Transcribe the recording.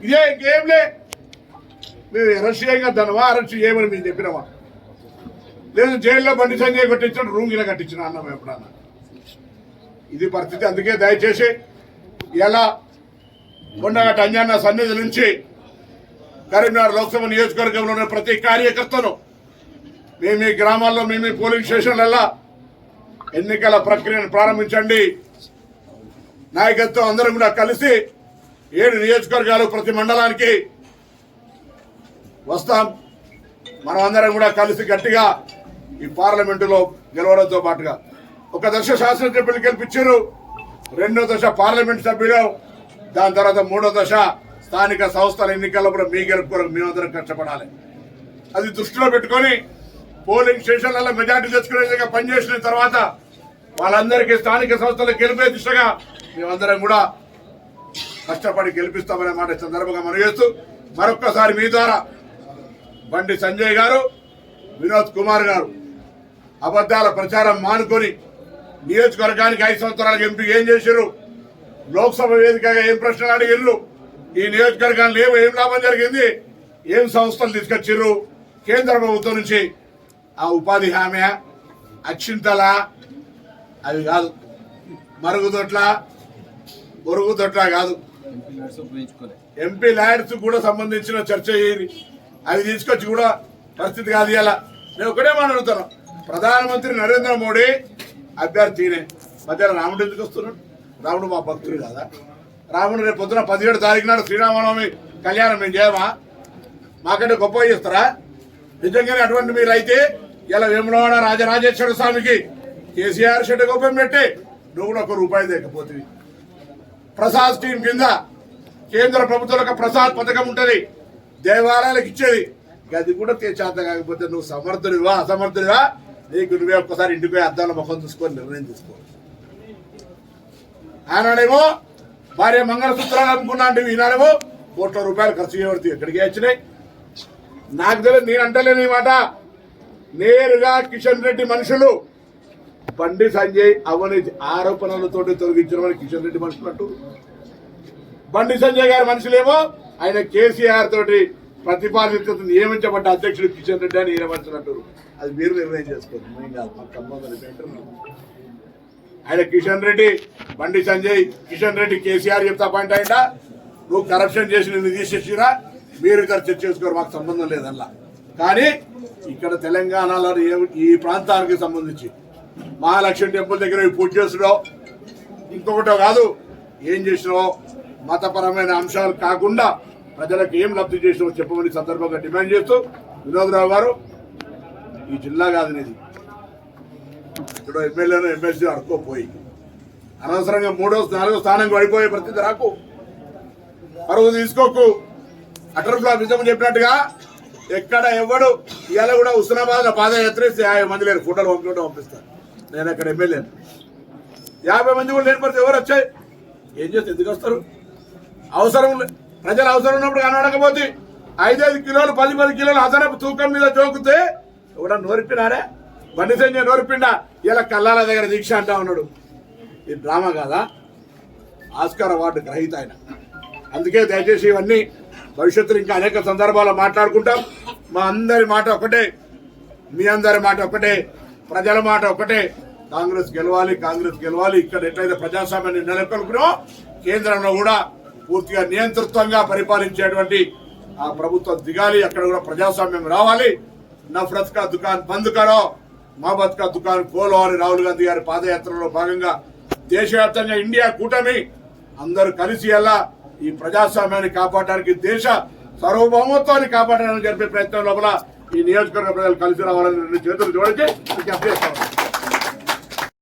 ఇదే ఇంకేంలే మేము అరెస్ట్ చేయగా ధనమా అరెస్ట్ చేయమని మేము చెప్పినామా లేదు జైల్లో బండి సంజయ్ కట్టించిన రూమ్ ఇలా కట్టించిన అన్నాం ఎప్పుడన్నా. ఇది పరిస్థితి అందుకే దయచేసి ఎలా కొండగట్ట అంజన్న సన్నిధి నుంచి కరీంనగర్ లోక్సభ నియోజకవర్గంలో ఉన్న ప్రతి కార్యకర్తను మేము ఈ గ్రామాల్లో మేమే పోలింగ్ స్టేషన్లలో ఎన్నికల ప్రక్రియను ప్రారంభించండి. నాయకత్వం అందరం కూడా కలిసి ఏడు నియోజకవర్గాలు ప్రతి మండలానికి వస్తాం. మనం అందరం కూడా కలిసి గట్టిగా ఈ పార్లమెంటులో గెలవడంతో పాటుగా. ఒక దశ శాసనసభ్యులు గెలిపించారు రెండో దశ పార్లమెంట్ సభ్యులు దాని తర్వాత మూడో దశ స్థానిక సంస్థల ఎన్నికల్లో కూడా మీ గెలుపు మేమందరం కష్టపడాలి. అది దృష్టిలో పెట్టుకొని పోలింగ్ స్టేషన్లలో మెజార్టీ తెచ్చుకునే విధంగా పనిచేసిన తర్వాత వాళ్ళందరికీ స్థానిక సంస్థలు గెలిపే దిశగా మేమందరం కూడా కష్టపడి గెలిపిస్తామనే మాట సందర్భంగా మనం చేస్తూ మరొక్కసారి మీ ద్వారా బండి సంజయ్ గారు వినోద్ కుమార్ గారు అబద్ధాల ప్రచారం మానుకొని నియోజకవర్గానికి ఐదు సంవత్సరాలకు ఎంపీ ఏం చేశారు? లోక్సభ వేదికగా ఏం ప్రశ్నలు అడిగిర్రు? ఈ నియోజకవర్గాన్ని ఏం లాభం జరిగింది? ఏం సంస్థలు తీసుకొచ్చిర్రు? కేంద్ర ప్రభుత్వం నుంచి ఆ ఉపాధి హామీ అక్షింతల అవి కాదు. మరుగుదొట్ల ఒరుగుదొట్ల కాదు. ఎంపీ ల్యాండ్స్ కూడా సంబంధించిన చర్చ అయ్యేది అవి తీసుకొచ్చి కూడా పరిస్థితి కాదు ఇలా నేను ఒకటే మాట అడుగుతాను ప్రధానమంత్రి నరేంద్ర మోడీ అభ్యర్థినే. మధ్యలో రాముడు ఎందుకు వస్తున్నాడు? రాముడు మా భక్తుడు కదా? రాముడు రేపు పొద్దున పదిహేడు తారీఖు నాడు శ్రీరామనవమి కళ్యాణం మేము చేయమా? మాకంటే గొప్ప చేస్తారా? నిజంగానే అటువంటి మీరు అయితే ఇలా వేములవాడ రాజరాజేశ్వర స్వామికి కేసీఆర్ షెడ్ గొప్పం పెట్టి నువ్వు కూడా ఒక రూపాయి లేకపోతే. ప్రసాద్ స్కీమ్ కింద కేంద్ర ప్రభుత్వం యొక్క ప్రసాద్ పథకం ఉంటుంది. దేవాలయాలకు ఇచ్చేది. అది కూడా చేత కాకపోతే నువ్వు సమర్థుడివా అసమర్థుడివా? నీకు నువ్వే ఒక్కసారి ఇంటికి అద్దాల ముఖం చూసుకొని నిర్ణయం తీసుకో. ఆనాడేమో భార్య మంగళసూత్రాలు అమ్ముకున్నా అంటే ఈనాడేమో కోట్ల రూపాయలు ఖర్చు చేయబడుతుంది ఎక్కడికి వచ్చినాయి. నాకు తెలియదు నేను అంటలేను ఈ మాట. నేరుగా కిషన్ రెడ్డి మనుషులు. బండి సంజయ్ అవినీతి ఆరోపణలతోటి తొలగించిన వాడు కిషన్ రెడ్డి మనుషులు అంటూ. బండి సంజయ్ గారి మనుషులేమో ఆయన కేసీఆర్ తోటి ప్రతిపాదిత నియమించబడ్డ అధ్యక్షుడు కిషన్ రెడ్డి అని అంటారు. అది మీరు నిర్ణయం చేసుకోండి. ఆయన కిషన్ రెడ్డి బండి సంజయ్ కిషన్ రెడ్డి కేసీఆర్ చెప్తా పాయింట్ అయిందా? నువ్వు కరప్షన్ చేసి నిన్ను తీసేసిరా? మీరు ఇద్దరు చర్చ చేసుకోరు మాకు సంబంధం లేదల్లా. కానీ ఇక్కడ తెలంగాణలో ఈ ప్రాంతానికి సంబంధించి మహాలక్ష్మి టెంపుల్ దగ్గర పూజ చేసుడో ఇంకొకటో కాదు ఏం చేసినో మతపరమైన అంశాలు కాకుండా ప్రజలకు ఏం లబ్ధి చేసినావో చెప్పమని సందర్భంగా డిమాండ్ చేస్తూ వినోదరావు గారు ఈ జిల్లా కాదు నీది ఇక్కడ ఎమ్మెల్యేను ఎమ్మెల్సీ అడుకోపోయి అనవసరంగా మూడో నాలుగో స్థానం పడిపోయే పరిస్థితి రాకు. పరువు తీసుకోకు. అటర్ ఫ్లాప్ నిజం చెప్పినట్టుగా ఎక్కడ ఎవడు ఇవాళ కూడా హుస్నాబాద్ పాదయాత్ర చేస్తే యాభై మంది లేరు ఫోటోలు పంపించడం పంపిస్తాను నేను అక్కడ ఎమ్మెల్యే. యాభై మంది కూడా లేని పరిస్థితి ఎవరు వచ్చాయి? ఏం చేస్తే ఎందుకు వస్తారు? అవసరం లే- ప్రజలు అవసరం ఉన్నప్పుడు కనబడకపోతే ఐదైదు కిలోలు పది పది కిలోలు అదనపు తూకం మీద జోకుతే కూడా నోరిపినారే బండి సంజయ్ నోరిపిండా ఇలా కల్లాల దగ్గర దీక్ష అంటా ఉన్నాడు. ఇది డ్రామా కాదా? ఆస్కార్ అవార్డు గ్రహీత ఆయన. అందుకే దయచేసి ఇవన్నీ భవిష్యత్తులో ఇంకా అనేక సందర్భాల్లో మాట్లాడుకుంటాం. మా అందరి మాట ఒకటే మీ అందరి మాట ఒకటే ప్రజల మాట ఒకటే. కాంగ్రెస్ గెలవాలి కాంగ్రెస్ గెలవాలి. ఇక్కడ ఎట్లయితే ప్రజాస్వామ్యాన్ని నెలకొల్పునో కేంద్రంలో కూడా పూర్తిగా నియంతృత్వంగా పరిపాలించేటువంటి ఆ ప్రభుత్వం దిగాలి. అక్కడ కూడా ప్రజాస్వామ్యం రావాలి. నఫరత్ కా దుకాన్ బంద్ కరో మహబత్ కా దుకాన్ కోలో అని రాహుల్ గాంధీ గారి పాదయాత్రలో భాగంగా దేశవ్యాప్తంగా ఇండియా కూటమి అందరూ కలిసి ఎలా ఈ ప్రజాస్వామ్యాన్ని కాపాడడానికి దేశ సార్వభౌమత్వాన్ని కాపాడడానికి జరిపే ప్రయత్నం లోపల ఈ నియోజకవర్గ ప్రజలు కలిసి రావాలని రెండు చేతులు జోడించి విజ్ఞప్తి